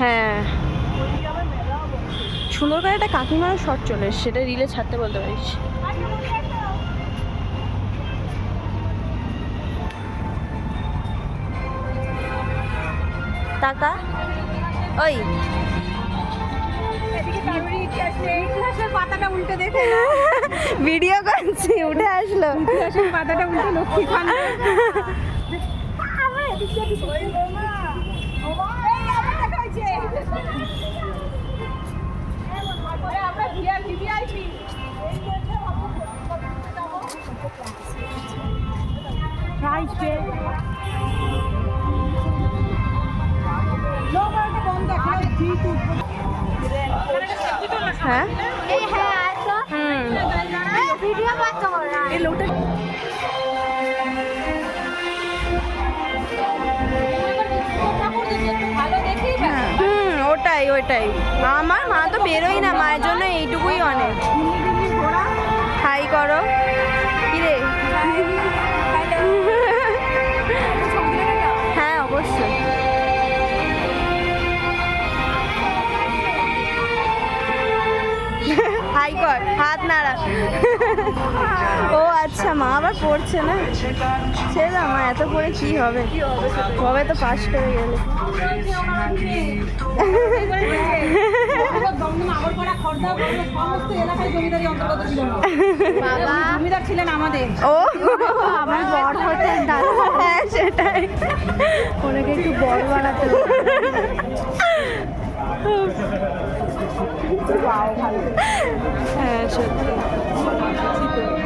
হ্যাঁ। সুন্দর করে একটা কাকিমারও শট চলে এসছে সেটা রিলে ছাড়তে বলতে পারিস। টাকা ওই। ভিডিও করছি উঠে আসলো পাতাটা উল্টে লক্ষ্মী খান। হ্যাঁ? এই হ্যাঁ আসো হুম। ভিডিও বাচ্চা করা। এই লোকটা ওটাই ওটাই আমার মা তো বেরোই না মায়ের জন্য এইটুকুই অনেক। হাই করো। হাই কর হাত নাড়া। ও আচ্ছা মা আবার পড়ছে না? ছেড়ে মা এত পড়ে কি হবে? কবে তো পাস করে গেলে। ও আমার বড় হতে হ্যাঁ সেটাই। ওনাকে একটু বড় বানাতে সত্যি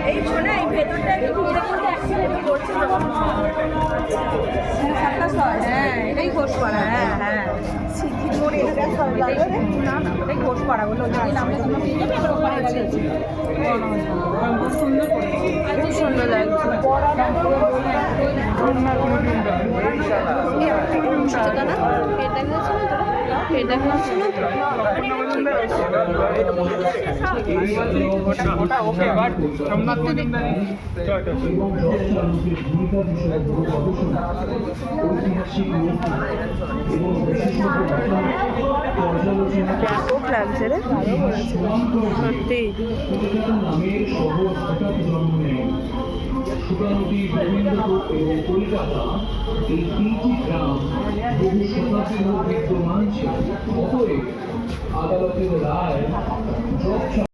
এই শোনা এই ভেতরটা একটু এরকম অ্যাক্সিডেন্ট করছে হ্যাঁ এটাই ঘোষ পাড়া হ্যাঁ। হ্যাঁ করে সুন্দর লাগছে। ব্যাপক লাগছে রে সত্যি। সুতানদী গোবিন্দপুর এবং কলকাতা এই তিনটি গ্রাম বহু শতাব্দীর ছিল অতএব আদালতের রায়